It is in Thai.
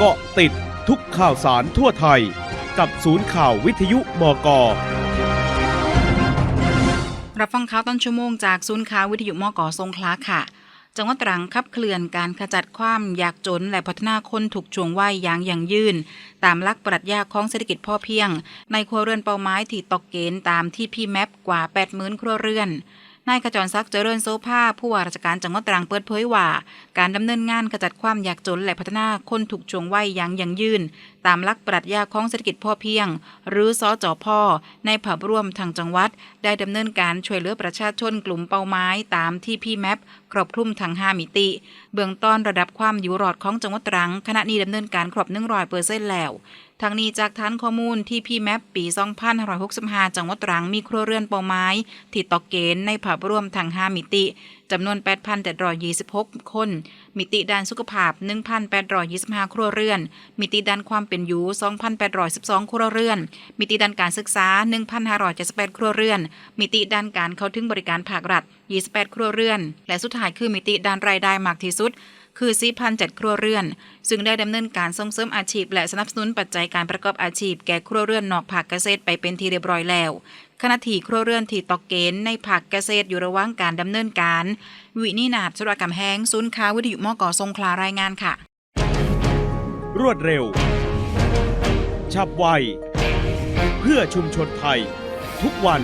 เกาะติดทุกข่าวสารทั่วไทย กับศูนย์ข่าววิทยุบก รับฟังข่าวต้นชั่วโมงจากศูนย์ข่าววิทยุมกทรงคลาค่ะ จังหวัดตรังขับเคลื่อนการขจัดความยากจนและพัฒนาคนถูกช่วงวัยอย่างยั่งยืน ตามหลักปรัชญาของเศรษฐกิจพ่อเพียง ในครัวเรือนเป้าหมายที่ตกเกณฑ์ตามที่พี่แมปกว่า 80,000 ครัวเรือน นายขจรศักดิ์เจริญโซภาผู้ว่าราชการจังหวัดตรังเปิดเผยว่า การดำเนินงานขจัดความยากจนและพัฒนาคนถูกช่วงวัยอย่างยั่งยืน ตามหลักปรัชญาของเศรษฐกิจพอเพียง หรือสจพในภาพรวมทางจังหวัด ได้ดำเนินการช่วยเหลือประชาชนกลุ่มเป้าหมายตามที่พี่แมปครอบคลุมทั้ง5มิติ เบื้องต้นระดับความอยู่รอดของจังหวัดตรังขณะนี้ดำเนินการครบ100เปอร์เซ็นต์แล้ว ทางนี้จากฐานข้อมูลที่พี่แมปปี2565จังหวัดตรังมีครัวเรือนเป้าไม้ที่ตกเกณฑ์ในภาพรวมทาง5มิติจำนวน8,726 คน มิติด้านสุขภาพ 1,825 ครัวเรือน มิติด้านความเป็นอยู่ 2,812 ครัวเรือน มิติด้านการศึกษา 1,578 ครัวเรือน มิติด้านการเข้าถึงบริการภาครัฐ 28 ครัวเรือน และสุดท้ายคือมิติด้านรายได้มากที่สุดคือ 4,007 ครัวเรือน ซึ่งได้ดำเนินการส่งเสริมอาชีพ และสนับสนุนปัจจัยการประกอบอาชีพ แก่ครัวเรือนนอกภาคเกษตรไปเป็นที่เรียบร้อยแล้ว ขณะที่ครัวเรือนที่ตกเกณฑ์ในผักเกษตรอยู่ระหว่างการดำเนินการ วินินาศสุรกรรมแห้งศูนย์ค้าวิทยุมกทรงคลารายงานค่ะ รวดเร็ว ฉับไว เพื่อชุมชนไทย ทุกวัน